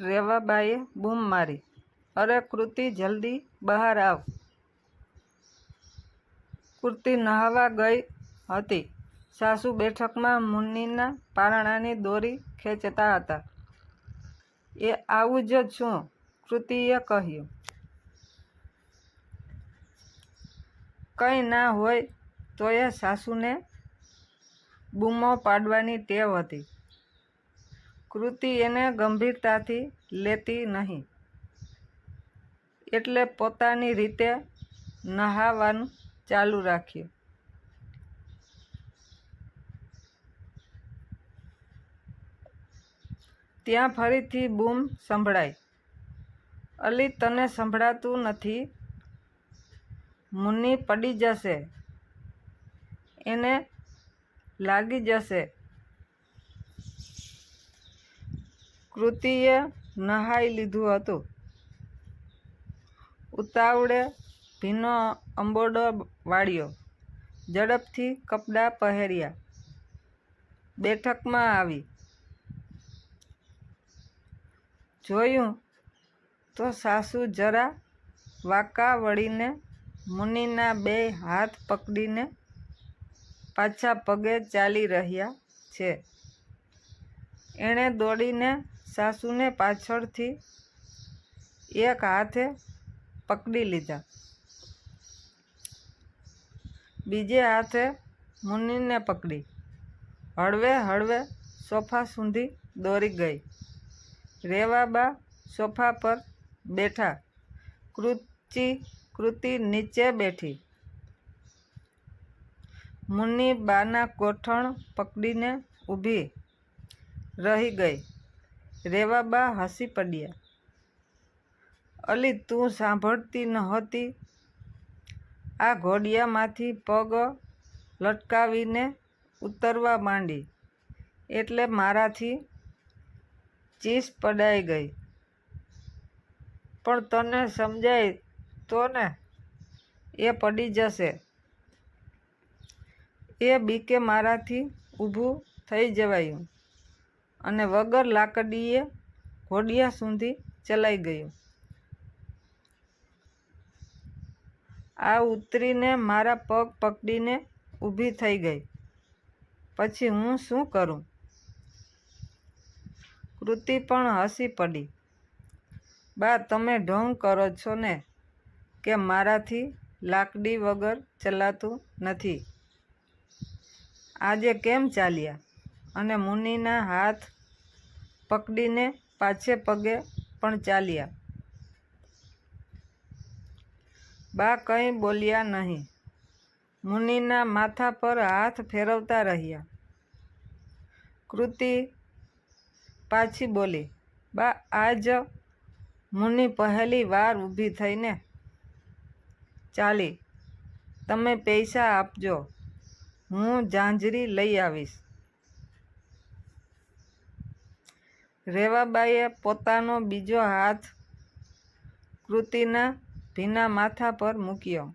રેવાબાએ બૂમ મારી. અરે કૃતિ, જલ્દી બહાર આવ. કૃતિ નહાવા ગઈ હતી. સાસુ બેઠકમાં મુન્નીના પારણાની દોરી ખેંચતા હતા. એ આવું જ છું, કૃતિએ કહ્યું. કંઈ ના હોય, તોય સાસુને બૂમો પાડવાની ટેવ હતી. કૃતિ એને ગંભીરતાથી લેતી નહીં. એટલે પોતાની રીતે નહાવાનું ચાલુ રાખ્યું. ત્યાં ફરીથી બૂમ સંભળાઈ. અલી, તને સંભળાતું નથી? મુન્ની પડી જશે. એને લાગી જશે. કૃતિએ નહાઈ લીધું હતું. ઉતાવળે ભીનો અંબોડો વાળ્યો. ઝડપથી કપડાં પહેર્યા. બેઠકમાં આવી. જોયું તો સાસુ જરા વાંકા વળીને મુનિના બે હાથ પકડીને પાછા પગે ચાલી રહ્યા છે. એણે દોડીને સાસુને પાછળથી એક હાથે પકડી લીધા. બીજે હાથે મુન્નીને પકડી. હળવે હળવે સોફા સુધી દોરી ગઈ. રેવાબા સોફા પર બેઠા. કૃતિ કૃતિ નીચે બેઠી. મુન્ની બાના ગોઠણ પકડીને ઊભી રહી ગઈ. રેવાબા હસી પડ્યા. અલી, તું સાંભળતી નહોતી આ ઘોડિયામાંથી પગ લટકાવીને ઉતરવા માંડી. એટલે મારાથી ચીસ પડાઈ ગઈ. પણ તને સમજાય તો ને? એ પડી જશે. એ બીકે મારાથી ઊભું થઈ જવાયું. અને વગર લાકડીએ ઘોડિયા સુધી ચલાઈ ગયું. આ ઉતરીને મારા પગ પકડીને ઊભી થઈ ગઈ. પછી હું શું કરું? કૃતિ પણ હસી પડી. બા, તમે ઢોંગ કરો છો ને કે મારાથી લાકડી વગર ચલાતું નથી? આજે કેમ ચાલ્યા? અને મુનિના હાથ પકડીને પાછે પગે પણ ચાલ્યા. બા કંઈ બોલ્યા નહીં. મુનિના માથા પર હાથ ફેરવતા રહ્યા. કૃતિ પાછી બોલી, બા, આજ મુનિ પહેલી વાર ઊભી થઈને ચાલી. તમે પૈસા આપજો. હું ઝાંઝરી લઈ આવીશ. રેવાબાઈએ પોતાનો બીજો હાથ કૃતિના ભીના માથા પર મૂક્યો.